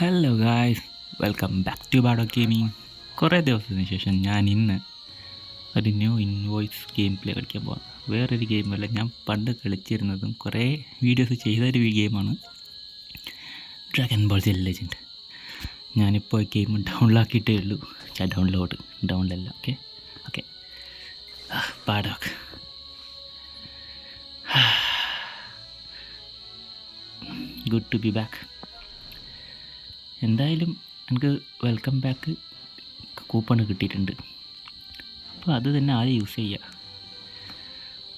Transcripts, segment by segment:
Hello guys welcome back to Bado gaming കുറേ ദിവസത്തിന് ശേഷം ഞാൻ ഇന്ന് ഒരു ന്യൂ ഇൻവോയ്സ് ഗെയിം പ്ലേ കളിക്കാൻ പോകാം വേറൊരു ഗെയിമല്ല ഞാൻ പണ്ട് കളിച്ചിരുന്നതും കുറേ വീഡിയോസ് ചെയ്തൊരു ഗെയിമാണ് ഡ്രാഗൺ ബോൾ ജെൽ ലെജൻഡ് ഞാനിപ്പോൾ ഗെയിം ഡൗൺലോഡാക്കിയിട്ടേ ഉള്ളൂ. ഡൗൺലോഡ് ഡൗൺലല്ല ഓക്കെ ഓക്കെ പാടോക്ക് ഗുഡ് ടു ബി ബാക്ക് എന്തായാലും എനിക്ക് വെൽക്കം ബാക്ക് കൂപ്പൺ കിട്ടിയിട്ടുണ്ട്. അപ്പോൾ അത് തന്നെ ആദ്യം യൂസ് ചെയ്യുക.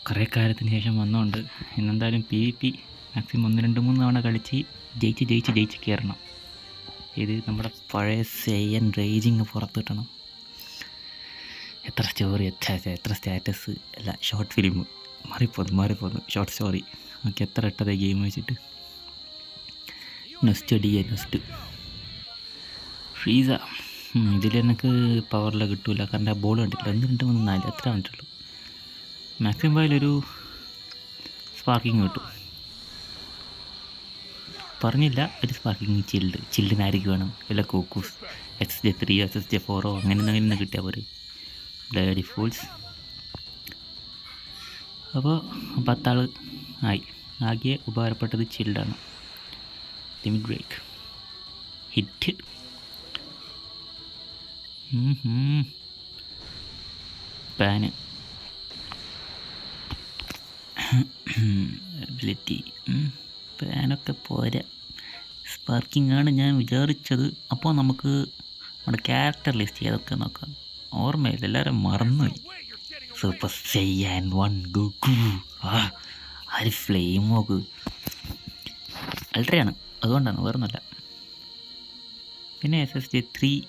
കുറേ കാലത്തിന് ശേഷം വന്നതുകൊണ്ട് ഇന്നെന്തായാലും പി വി പി മാക്സിമം ഒന്ന് രണ്ട് മൂന്ന് തവണ കളിച്ച് ജയിച്ച് ജയിച്ച് ജയിച്ച് കയറണം. ഇത് നമ്മുടെ പഴയ സെയൻ റേജിങ് പുറത്ത് കിട്ടണം. എത്ര സ്റ്റോറി എത്ര എത്ര സ്റ്റാറ്റസ് അല്ല ഷോർട്ട് ഫിലിം മാറിപ്പോന്നു മാറിപ്പോന്നു. ഷോർട്ട് സ്റ്റോറി നമുക്ക് എത്ര ഇട്ടതേ ഗെയിം വെച്ചിട്ട്? നെസ്റ്റ് ഡി നെസ്റ്റ് ഫ്രീസ. ഇതിൽ എനിക്ക് പവറിൽ കിട്ടൂല. കാരണം ആ ബോൾ കണ്ടില്ല രണ്ട് രണ്ട് മൂന്ന് നാല് അത്ര വന്നിട്ടുള്ളൂ മാക്സിമം പോയാലൊരു സ്പാർക്കിങ് കിട്ടും. പറഞ്ഞില്ല ഒരു സ്പാർക്കിങ് ചില്ല് ചില്ലിനായിരിക്കും വേണം. വല്ല കോക്കൂസ് എക്സ് ജെ ത്രീയോ എസ് എസ് ജെ ഫോറോ അങ്ങനെ എന്തെങ്കിലും കിട്ടിയാൽ പോരെ. ഡയറി ഫോൾസ് അപ്പോൾ പത്താൾ ആയി. ആകെ ഉപകാരപ്പെട്ടത് ചിൽഡാണ് limit break hit Pan ability പാനൊക്കെ പോരാ. സ്പാർക്കിംഗ് ആണ് ഞാൻ വിചാരിച്ചത്. അപ്പോൾ നമുക്ക് നമ്മുടെ ക്യാരക്ടർ ലിസ്റ്റ് ഏതൊക്കെ നോക്കാം? ഓർമ്മയില്ല. എല്ലാവരും മറന്നുപോയി. സൂപ്പർ ചെയ്യാൻ വൺ ഗുഗു ആ ഒരു ഫ്ലെയിം നോക്ക്? അൾട്രയാണ്. അതുകൊണ്ടാണ് വേറൊന്നുമല്ല. പിന്നെ S S G three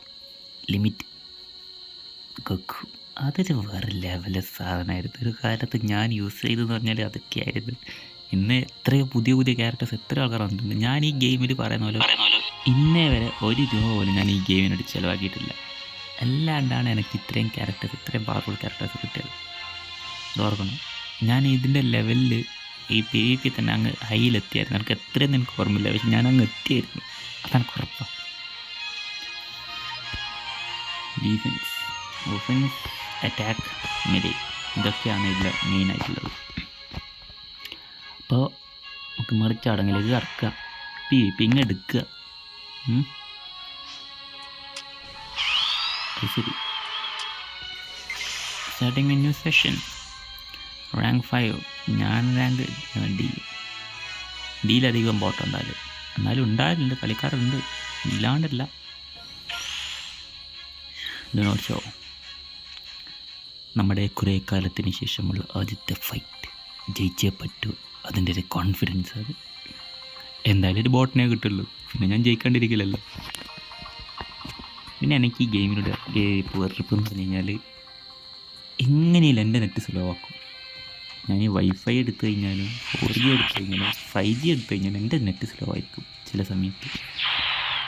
limit ഗുഗു അതൊരു വേറെ ലെവൽ സാധനമായിരുന്നു. ഒരു കാലത്ത് ഞാൻ യൂസ് ചെയ്തെന്ന് പറഞ്ഞാൽ അതൊക്കെയായിരുന്നു ഇന്ന് എത്രയോ പുതിയ പുതിയ ക്യാരക്ടേഴ്സ് എത്ര ആൾക്കാർ വന്നിട്ടുണ്ട് ഞാൻ ഈ ഗെയിമിൽ പറയുന്ന പോലെ ഇന്നേ വരെ ഒരു രൂപ പോലും ഞാൻ ഈ ഗെയിമിനോട് ചിലവാക്കിയിട്ടില്ല. അല്ലാണ്ടാണ് എനിക്ക് ഇത്രയും ക്യാരക്ടേഴ്സ് ഇത്രയും പവർഫുൾ ക്യാരക്ടേഴ്സ് കിട്ടിയത്. ഓർക്കണം. ഞാൻ ഇതിന്റെ ലെവലിൽ ഈ പി വി പി തന്നെ അങ്ങ് ഹൈയിലെത്തിയായിരുന്നു. എനിക്ക് എത്രയൊന്നും എനിക്ക് ഓർമ്മയില്ല. പക്ഷെ ഞാൻ അങ്ങ് എത്തിയായിരുന്നു. അതാണ് കുഴപ്പം. ഡീഫൻസ് ഓഫൻസ് അറ്റാക്ക് മെലി ഇതൊക്കെയാണ് ഇതിൽ മെയിനായിട്ടുള്ളത് അപ്പോൾ നമുക്ക് മറിച്ചടങ്ങിലേക്ക് കറക്കുക പി വി പിങ് എടുക്കുക. ശരി. Starting menu session rank five ഞാൻ റാങ്ക് ഡി ഡിയിലധികം ബോട്ട് ഉണ്ടായാലും എന്നാലും ഉണ്ടായിട്ടുണ്ട്. കളിക്കാറുണ്ട്. ഇല്ലാണ്ടല്ല. നോട്ട് ഷോ നമ്മുടെ കുറേ കാലത്തിന് ശേഷമുള്ള ആദ്യത്തെ ഫൈറ്റ് ജയിച്ചേ പറ്റൂ അതിന്റെ ഒരു കോൺഫിഡൻസ് അത്. എന്തായാലും ഒരു ബോട്ടിനെ കിട്ടുള്ളൂ. പിന്നെ ഞാൻ ജയിക്കാണ്ടിരിക്കില്ലല്ലോ പിന്നെ എനിക്ക് ഈ ഗെയിമിനോട് വെറുപ്പ് എന്ന് പറഞ്ഞു കഴിഞ്ഞാൽ എങ്ങനെയില്ല എന്റെ നെറ്റ് സ്ലോ ആക്കും. ഞാൻ ഈ വൈഫൈ എടുത്തു കഴിഞ്ഞാലും ഫോർ ജി എടുത്തു കഴിഞ്ഞാലും ഫൈവ് ജി എടുത്തു കഴിഞ്ഞാലും എന്റെ നെറ്റ് സ്ലോ ആയിരിക്കും ചില സമയത്ത്.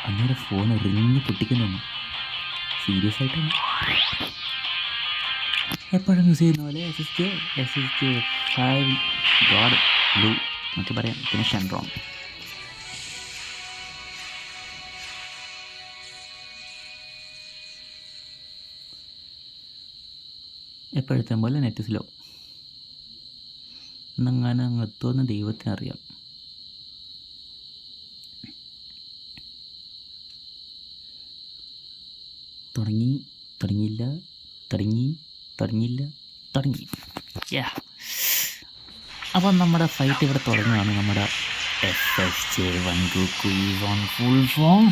അന്നേരം ഫോൺ റിഞ്ഞ് പൊട്ടിക്കുന്നു സീരിയസ് ആയിട്ടാണ്. എപ്പോഴും യൂസ് ചെയ്യുന്ന പോലെ S S K S S K five god blue എന്നൊക്കെ പറയാം. പിന്നെ ഷെൻറോൺ എപ്പോഴത്തെ പോലെ നെറ്റ് സ്ലോ എന്നങ്ങനെ അങ്ങ് എത്തുമെന്ന് ദൈവത്തിനറിയാം തുടങ്ങി തുടങ്ങിയില്ല തുടങ്ങി. തുടങ്ങിയില്ല തുടങ്ങി. യാ അപ്പം നമ്മുടെ ഫൈറ്റ് ഇവിടെ തുടങ്ങുകയാണ്. നമ്മുടെ F S J one Goku one full form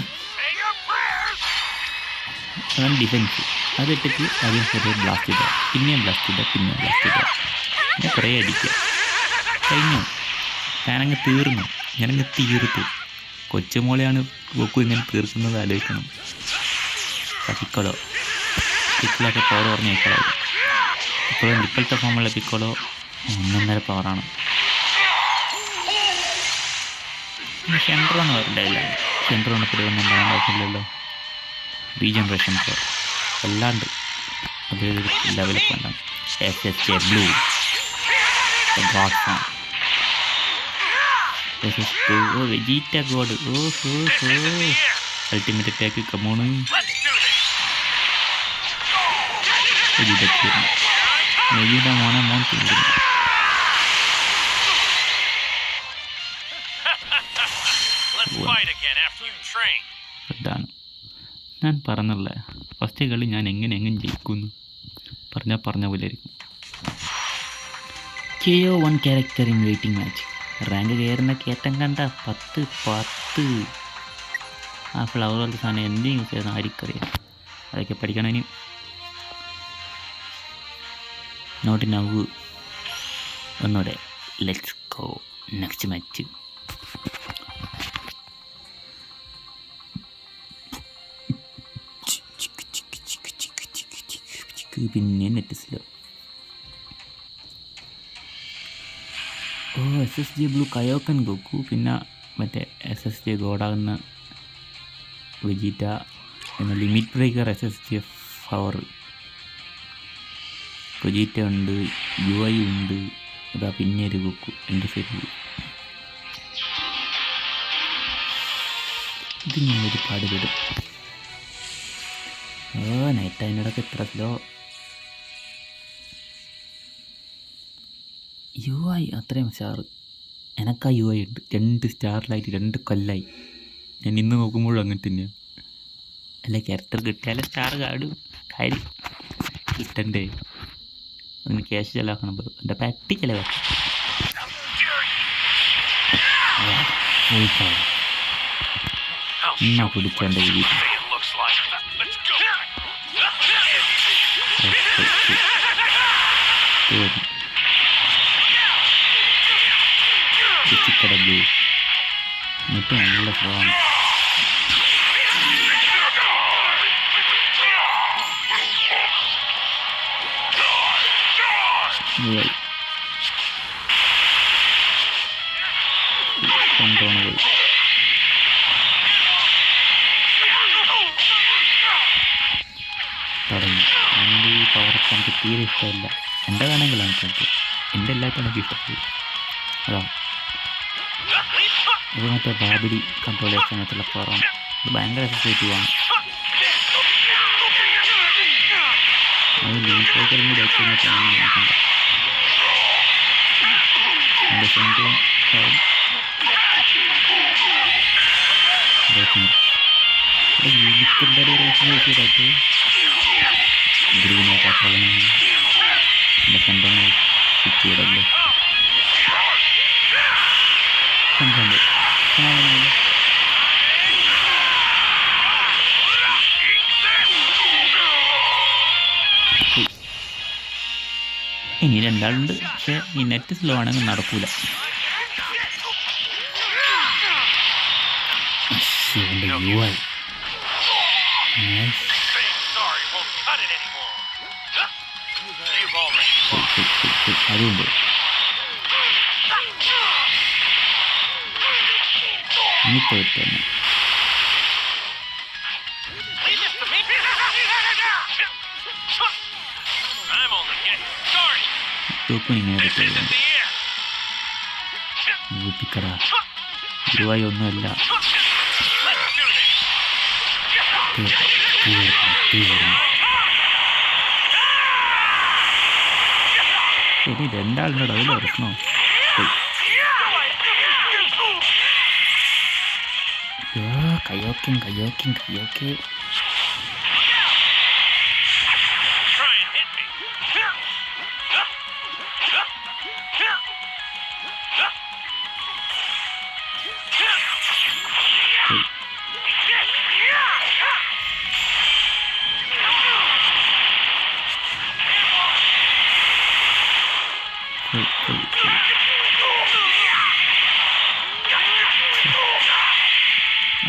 അതാണ് ഡിഫൻസ് അത് ഇട്ടിട്ട് ആദ്യം ചെറിയ ബ്ലാസ്റ്റ് ഇടുക. പിന്നെയും ബ്ലാസ്റ്റ് ഇടുക പിന്നെയും ബ്ലാസ്റ്റ് ഇടുക. പിന്നെ കുറേ അടിക്കുക. കഴിഞ്ഞു. ഞാനങ്ങ് തീർന്നു. ഞാനങ്ങ് തീർത്തു. കൊച്ചുമോളെയാണ് ഗോക്കു ഇങ്ങനെ തീർക്കുന്നത് ആലോചിക്കണം. പിക്കോളോ പിക്കോളൊക്കെ പവർ പറഞ്ഞ പിക്കോളോ ഇപ്പോഴത്തെ ഫോമുള്ള പിക്കോളോ ഒന്നൊന്നര പവറാണ് സെന്റർ വരണ്ടായില്ല. സെന്റർ വന്നപ്പോൾ ഒന്നും പറയാൻ ആവശ്യമില്ലല്ലോ റീജനറേഷൻ പ്രോ അല്ലാണ്ട് അത് ലെവൽ പോയിന്റാണ് S S A blue god form S S K oh Vegeta god oh ho ho ultimate attack കമോണ്. വെജിറ്റ വെജിറ്റ മോനെ മോൻ. ഇതാണ് ഞാൻ പറഞ്ഞല്ല ഫസ്റ്റ് കളി ഞാൻ എങ്ങനെ എങ്ങനെ ജയിക്കുന്നു? പറഞ്ഞാൽ പറഞ്ഞ പോലെ ആയിരിക്കും. കെയോ one character in waiting match rank കയറുന്ന കയറ്റം കണ്ട പത്ത് പത്ത്. ആ ഫ്ലവർ പോലത്തെ സാധനം എന്ത് യൂസ് ചെയ്യുന്ന ആർക്കറിയാം അതൊക്കെ പഠിക്കണം ഇനി. നോട്ട് നവ് ഒന്നുകൂടെ ലെറ്റ്സ് ഗോ നെക്സ്റ്റ് മാച്ച് പിന്നെ നെറ്റ് ഓ S S G blue Kaioken Goku. പിന്നെ മറ്റേ എസ് എസ് ജി ഗോഡാകുന്ന വെജീറ്റ എന്ന limit breaker S S G power Vegeta ഉണ്ട് യു ഐ ഉണ്ട് അതാ പിന്നെ ഒരു ബുക്ക് ശരി ഇത് ഞാൻ ഒരുപാട് വിടും ഓ നൈറ്റ് ടൈമിനോടൊക്കെ എത്ര സ്ലോ യു ഐ അത്രയും സ്റ്റാർ എനക്കാ യു ഐ ഉണ്ട്. രണ്ട് സ്റ്റാറിലായിട്ട് രണ്ട് കൊല്ലായി. ഞാൻ ഇന്ന് നോക്കുമ്പോഴും അങ്ങനെ തന്നെയാണ് അല്ല ക്യാരക്ടർ കിട്ടിയാലേ സ്റ്റാർ കാടും കാര്യം കിട്ടണ്ടേ? ഒന്ന് ക്യാഷ് ചിലവാക്കണം. എന്റെ പട്ടി I'll എന്നാ you പിടിച്ച what എന്റെ Super പോയി കൊണ്ടുപോണ പോയി തുടങ്ങി എന്റെ ഈ പവറൊക്കെ എനിക്ക് തീരെ ഇഷ്ടമില്ല. എന്റെ വേണമെങ്കിലും എനിക്ക് എന്റെ എല്ലാത്തും എനിക്ക് ഇഷ്ടപ്പെട്ടു. അതാ. ഇത് മറ്റേ ബാബിഡി കൺട്രോൾ ചെയ്യാൻ സമയത്തുള്ള പവറാണ് ഇത് ഭയങ്കര എഫക്റ്റീവാണ് അത് ലിമിറ്റ് ബ്രേക്കറും കൂടി വെച്ച് കഴിഞ്ഞിട്ടാണ് നോക്കേണ്ടത് എന്റെ സ്വന്തം കാര്യം ലിമിറ്റിന്റെ ഒരു റേഷൻ നോക്കിയതായിട്ട് ഗ്രീനെ കാട്ടാളനെ എന്റെ സ്വന്തം സിറ്റിയോടല്ലേ സ്വന്തം സമാധാനമില്ല പോയി. ഇനി രണ്ടാളുണ്ട്. പക്ഷെ ഈ നെറ്റ് സ്ലോ ആണെങ്കിൽ നടക്കൂല. അതുകൊണ്ട് ഇനി പോയിട്ട് Saying തോക്കും ഇങ്ങനെ This ഊപ്പിക്കട. ഗുരുവായി ഒന്നുമല്ല ഇനി രണ്ടാളിനോട് അതിൽ പ്രശ്നം. കയ്യോക്കിങ് കയ്യോക്കിങ് കയ്യോക്കും കയ്യോക്കും കയ്യോക്കെ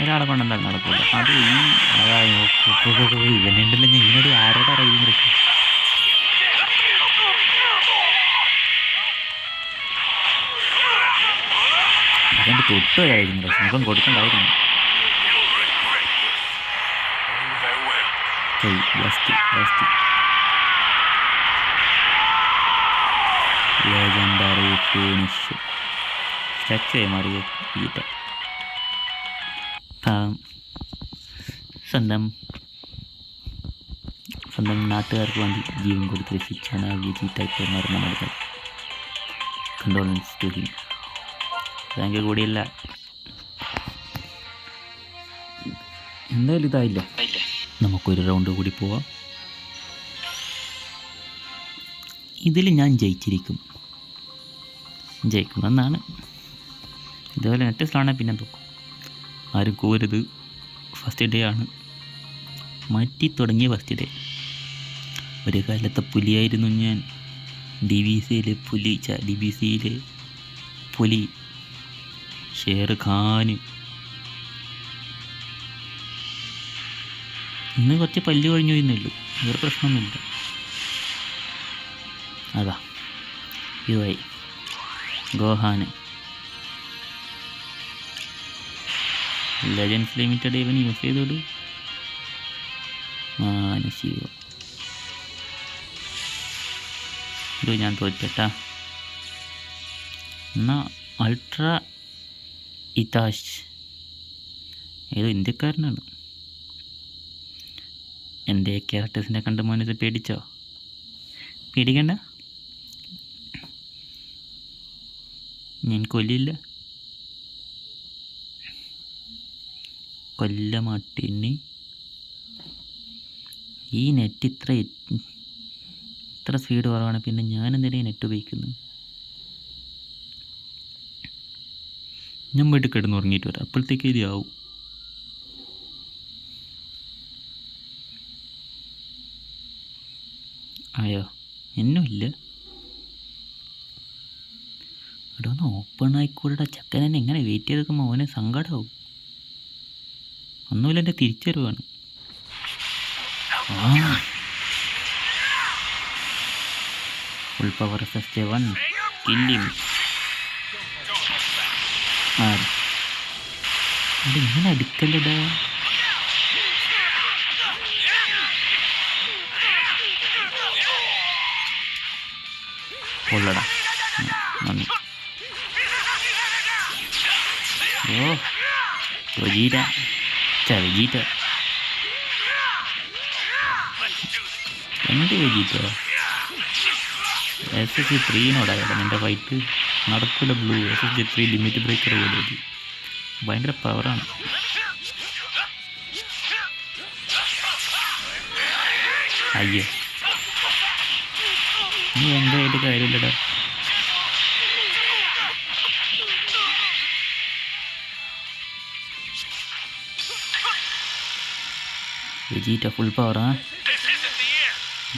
ഒരാളെ കൊണ്ടെന്താ നടക്കില്ല അത് ഈ അതാ ഇവനുണ്ടല്ലോ ഇവനോട് ആരോടാ റൈഡിങ് അതിന്റെ തൊട്ട് തൊട്ടുവരായിരുന്നു പ്രശ്നം മുഖം കൊടുക്കണ്ടായിരുന്നു. ജസ്റ്റ് ലാസ്റ്റ് സ്ട്രക്ചർ മാറി കിട്ട പാവം സ്വന്തം സ്വന്തം നാട്ടുകാർക്ക് വേണ്ടി ജീവൻ കൊടുത്ത് രക്ഷിച്ചാണ് ആ വിജി ടൈപ്പ് മരണം മരണമടഞ്ഞത് കണ്ടോളൻസ് ടു ഹിം കൂടിയല്ല. എന്തായാലും ഇതായില്ല? നമുക്കൊരു റൗണ്ട് കൂടി പോവാം. ഇതിൽ ഞാൻ ജയിച്ചിരിക്കും. ജയിക്കുമെന്നാണ്. ഇതുപോലെ നെറ്റ് സ്ലോണാണ് പിന്നെ തോക്കും ആരും കൂരത് ഫസ്റ്റ് ഡേ ആണ്. മാറ്റി തുടങ്ങിയ ഫസ്റ്റ് ഡേ ഒരു കാലത്തെ പുലിയായിരുന്നു ഞാൻ. ഡി ബി സിയിലെ പുലി ഡി ബി സിയിലെ പുലി. ഷേർ ഖാന് ഇന്ന് കുറച്ച് പല്ല് കഴിഞ്ഞു എന്നുള്ളൂ വേറെ പ്രശ്നമൊന്നുമില്ല. അതാ. U I Gohan legends limited ഇവൻ യൂസ് ചെയ്തോളൂ മാനസികോ ഇത് ഞാൻ തോറ്റട്ടാ. എന്നാ അൾട്രാ ഇതാഷ് ഏതോ ഇന്ത്യക്കാരനാണ്. എന്റെ ക്യാരക്ടേഴ്സിനെ കണ്ട് മോനത് പേടിച്ചോ? പേടിക്കണ്ട. ഞാൻ കൊല്ലില്ല. കൊല്ല കൊല്ലമാട്ടിന് ഈ നെറ്റ് ഇത്ര ഇത്ര സ്പീഡ് കുറവാണ്. പിന്നെ ഞാൻ എന്തിനാ നെറ്റ് ഉപയോഗിക്കുന്നു ഞാൻ വീട്ടിൽ കിടന്ന് ഉറങ്ങിയിട്ട് വരാം. അപ്പോഴത്തേക്ക് ഇത് ആവും. ആയോ? എന്നും ഇല്ല ഇവിടെ ഒന്ന് ഓപ്പൺ ആയിക്കൂടെ ചക്കൻ എന്നെ എങ്ങനെ വെയിറ്റ് ചെയ്ത് നിൽക്കുമ്പോൾ അവനെ സങ്കടമാവും ഒന്നുമില്ല എന്റെ തിരിച്ചറിവാണ്. Full power first one killing ആ. അത് ഇങ്ങനെ അടുക്കല്ലടാ. കൊള്ളടാ. നന്ദി. ഓ വെജീറ്റ ച Vegeta. എന്ത് വെജിറ്റോ എസ് എസ് ജി ത്രീനോടാണ് എന്റെ ഫൈറ്റ് നടക്കില്ല blue S S three limit breaker പോലെ. ഭയങ്കര പവറാണ് അയ്യോ നീ എന്റെ ആയിട്ട് കാര്യമില്ലടാ വെജീറ്റ ഫുൾ പവറാ ആ?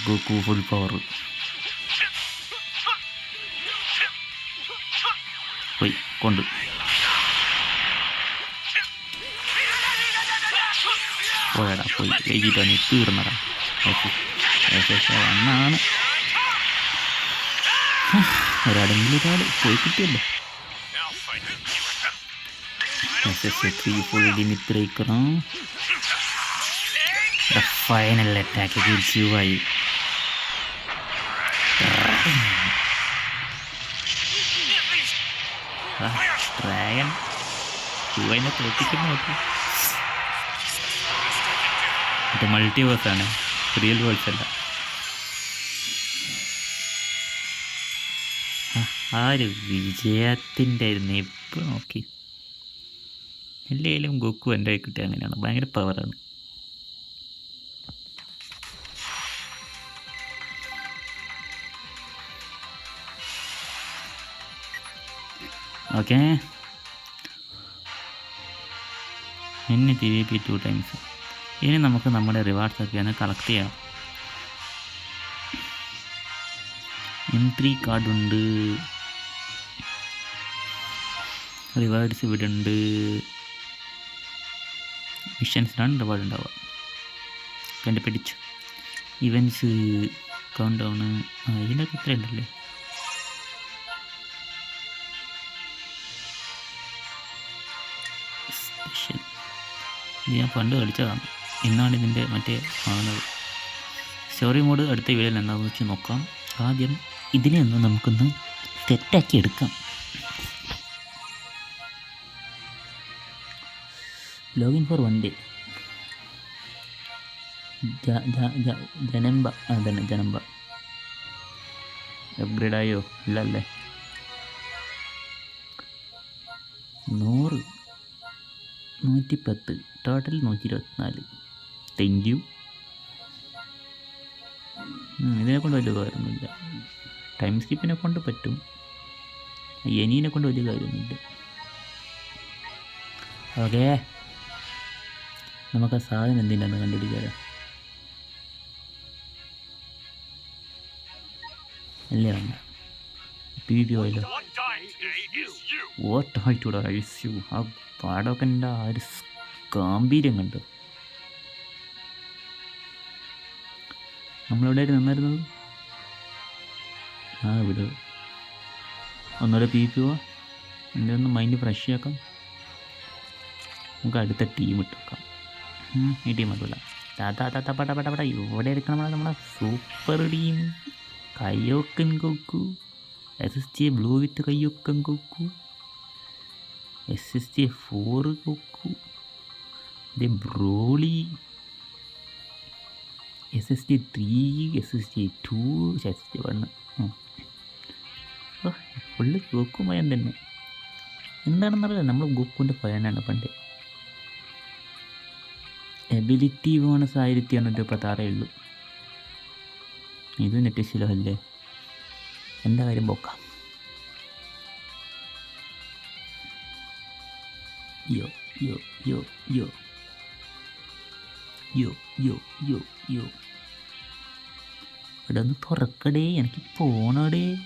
ഗോക്കു ഫുൾ പവർ പോയി കൊണ്ട്. പോയടാ പോയി. വെജീറ്റ നീ തീർന്നടാ. എന്നാണ് ഒരാടെങ്കിലും ഒരാൾ പോയി കിട്ടിയല്ലോ. എസ് എസ് ഫുൾ ലിമിറ്റ് ബ്രേക്കറും ഫൈനൽ അറ്റാക്ക് തിരിച്ചുമായി ഡ്രാഗൺ ചുവനെ തോപ്പിക്കുന്ന നോക്കി. മറ്റേ മൾട്ടിവേഴ്സ് ആണ്. റിയൽ വേൾഡ്സ് അല്ല. ആ, ഒരു വിജയത്തിന്റെ നെപ്പ് നോക്കി. എല്ലായാലും ഗോക്കു എന്റെ കിട്ടിയ അങ്ങനെയാണ്. ഭയങ്കര പവറാണ് ഓക്കെ എന്നെ T V P two times ഇനി നമുക്ക് നമ്മുടെ റിവാർഡ്സ് ഒക്കെ ഒന്ന് കളക്ട് ചെയ്യാം. എം ത്രീ കാർഡുണ്ട് റിവാർഡ്സ് ഇവിടെ ഉണ്ട്. മിഷൻസിലാണ് റിവാർഡ് ഉണ്ടാവുക. കണ്ടുപിടിച്ചു. ഇവൻസ് കൗണ്ട് ഡൗൺ ആ ഇതിനകത്ത് ഇത്ര ഉണ്ടല്ലേ ഇത് ഞാൻ പണ്ട് കളിച്ചതാണ്. ഇന്നാണ് ഇതിന്റെ മറ്റേ ആണ് സ്റ്റോറി മോഡ് അടുത്ത വീഡിയോയിൽ എന്താണെന്ന് വെച്ച് നോക്കാം. ആദ്യം ഇതിനെ ഒന്ന് നമുക്കൊന്ന് സെറ്റാക്കി എടുക്കാം. ലോഗിൻ ഫോർ വൺ ഡേ ജനമ്പ ആ തന്നെ ജനമ്പ. അപ്ഗ്രേഡ് ആയോ? ഇല്ലല്ലേ. നൂറ്. നൂറ്റിപ്പത്ത് ടോട്ടൽ നൂറ്റി ഇരുപത്തിനാല് താങ്ക് യു ഇതിനെ കൊണ്ട് വലിയ കാര്യമൊന്നുമില്ല ടൈം സ്കിപ്പിനെ കൊണ്ട് പറ്റും. എനിനെ കൊണ്ട് വലിയ കാര്യമൊന്നുമില്ല. ഓക്കെ നമുക്ക് ആ സാധനം എന്തിനാന്ന് കണ്ടുപിടിക്കാലോ? അല്ലേ വേണ്ട. പി പി ഓയിലോ what dying today is you. ആ പാടമൊക്കെ എന്റെ ആ ഒരു ഗാംഭീര്യം കണ്ടു. നമ്മളെവിടെയായിരുന്നു നിന്നായിരുന്നത് ആ ഇവിടെ. ഒന്നുകൂടെ പി പി പോവാ എന്റെ ഒന്ന് മൈൻഡ് ഫ്രഷ് ആക്കാം. നമുക്ക് അടുത്ത ടീം ഇട്ടേക്കാം. ഈ ടീം അതുമില്ല താത്താ താത്ത പട പട പട. ഇവിടെ എടുക്കണം നമ്മളെ super team Kaioken Goku S S G blue with Kaioken Goku S S T four Goku ഇത് Broly. S S T three S S T two S T one full Goku മയം തന്നെ എന്താണെന്നറിയില്ല നമ്മൾ ഗോക്കുവിന്റെ ഫയനാണ് പണ്ട്. എബിലിറ്റി ബോണസ് ആയിരത്തി എണ്ണൂറ്റി മുപ്പത്താറേ ഉള്ളൂ. ഇത് നെറ്റ് ശിലോ അല്ലേ? എന്റെ കാര്യം പോക്കാം yo, yo, yo, yo. യോ യോ യോ യോ ഇവിടെ ഒന്ന് തുറക്കടേ. എനിക്ക് പോണടേ.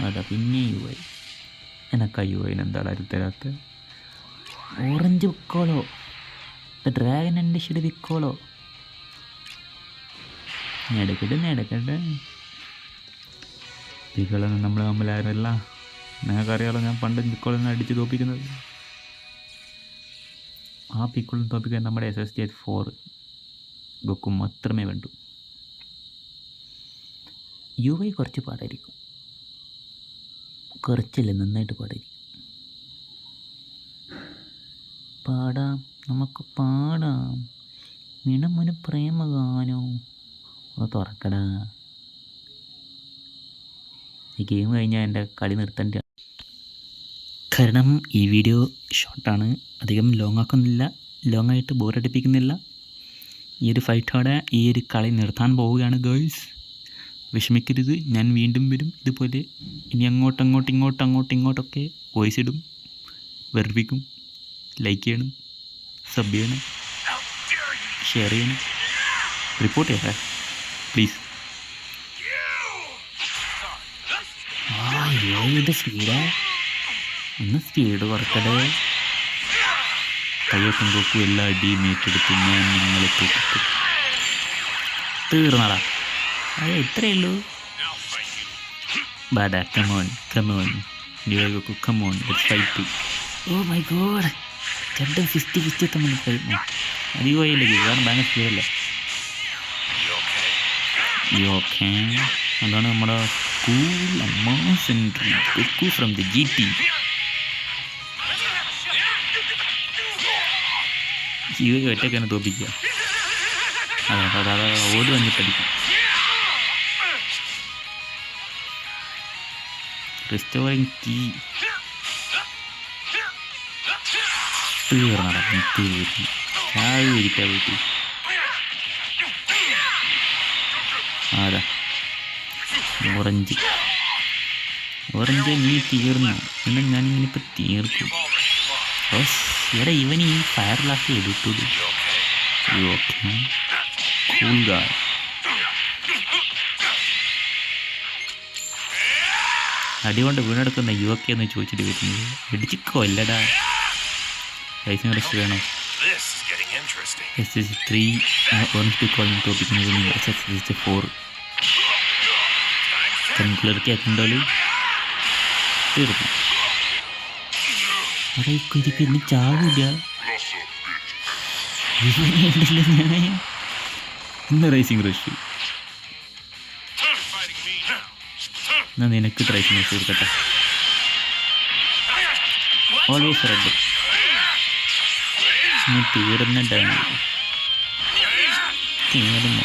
അതാ പിന്നെ യുവായി എനക്ക് യുവായിന് എന്താണ് അരുത്തരാത്ത orange Piccolo? The dragon and shed Piccolo? നേടക്കട്ടെ നേടക്കട്ടെ. വിക്കോളൊന്നും നമ്മൾ തമ്മിലായിരുന്നല്ല നിങ്ങൾക്കറിയാലോ ഞാൻ പണ്ട് പിക്കോളിനെ അടിച്ച് തോപ്പിക്കുന്നത്? ആ പിക്കോളിനെ തോപ്പിക്കാൻ നമ്മുടെ എസ് എസ് ടി ഫോർ ഗൊക്കും മാത്രമേ വേണ്ടൂ. യു ഐ കുറച്ച് പാടായിരിക്കും. കുറച്ചില്ല നന്നായിട്ട് പാടായിരിക്കും. പാടാം നമുക്ക് പാടാം. മിണമുന പ്രേമഗാനോ. ഒന്ന് തുറക്കടാ. ഈ ഗെയിം കഴിഞ്ഞാൽ എന്റെ കളി നിർത്തേണ്ട? കാരണം ഈ വീഡിയോ ഷോർട്ടാണ് അധികം ലോങ് ആക്കുന്നില്ല. ലോങ് ആയിട്ട് ബോറടിപ്പിക്കുന്നില്ല ഈ ഒരു ഫൈറ്റോടെ ഈ ഒരു കളി നിർത്താൻ പോവുകയാണ് ഗേൾസ് വിഷമിക്കരുത്. ഞാൻ വീണ്ടും വരും. ഇതുപോലെ ഇനി അങ്ങോട്ട് അങ്ങോട്ട് ഇങ്ങോട്ട് അങ്ങോട്ട് ഇങ്ങോട്ടൊക്കെ വോയിസ് ഇടും. വെറുപ്പിക്കും ലൈക്ക് ചെയ്യണം. സബ് ചെയ്യണം? ഷെയർ ചെയ്യണം. റിപ്പോർട്ട് ചെയ്യട്ടെ? പ്ലീസ് ആ ഏത് സ്പീഡാ ഒന്ന് സ്പീഡ് കുറക്കടേ. കയ്യൊപ്പം കൊക്കും എല്ലാ അടിയും ഏറ്റെടുത്ത്. ഞാൻ നിങ്ങളെ തോപ്പിക്കും തീർന്നടാ. അതെ ഇത്രയേ ഉള്ളൂ. ബാഡ come on come on ഡിയോഗു come on fight oh my god രണ്ടും ഫിഫ്റ്റി ഫിഫ്റ്റി തമ്മിൽ ഫൈറ്റ് അധികമായില്ലേ കാരണം ഭയങ്കര സ്പീഡല്ലേ ഓക്കെ അതാണ് നമ്മുടെ കൂൾ അമ്മ sentry from the G T ജീവ ഒറ്റക്കാണ് തോപ്പിക്കുക. അതെ അതാ ഓടി വന്നിട്ടടിക്കും റിസ്റ്റോറിങ് തീ തീർന്നടാ തീർന്നു ചായ ഇരിക്കാൻ വീട്ടിൽ. അതാ ഓറഞ്ച്. ഓറഞ്ച് നീ തീർന്നു. എന്നാൽ ഞാനിങ്ങനെ ഇപ്പം തീർക്കും. എടാ ഇവൻ ഈ ഫയർ ഗ്ലാസ് എടുത്തു അടികൊണ്ട് വീണെടുക്കുന്ന യുവക്കെ എന്ന് ചോദിച്ചിട്ട് വരുന്നത് ഇടിച്ചിക്കോ അല്ലടാ ലൈസൻസ് റെസ്റ്റ് വേണം. എസ് എസ് ത്രീ ഓറഞ്ച് കോളിംഗ് തോപ്പിക്കുന്നത് എസ് എസ് എസ് ഫോർ കൺകുലർക്ക് തീർന്നു ഈ കുരിക്ക് ഇന്ന് ചാവില്ല ഇന്ന് റേസിംഗ് റഷ്. എന്നാ നിനക്ക് റേസിംഗ് റഷ് കൊടുക്കട്ടെ ഓൾവേസ് റെഡ് നീ തീർന്നിട്ടാണ് തീർന്നു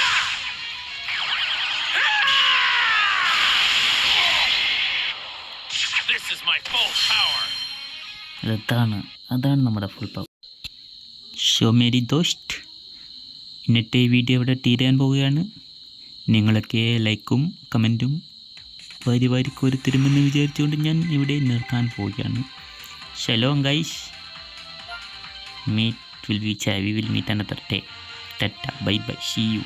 അതാണ് അതാണ് നമ്മുടെ ഫുൾ പവർ ഷോ മേരി ദോസ്റ്റ് ഇന്നത്തെ വീഡിയോ ഇവിടെ തീരാൻ പോവുകയാണ്. നിങ്ങളൊക്കെ ലൈക്കും കമന്റും വാരി ഒരു തരുമെന്ന് വിചാരിച്ചുകൊണ്ട് ഞാൻ ഇവിടെ നിർത്താൻ പോവുകയാണ്. Hello guys meet will we ചാവി will meet another day tata bye bye see you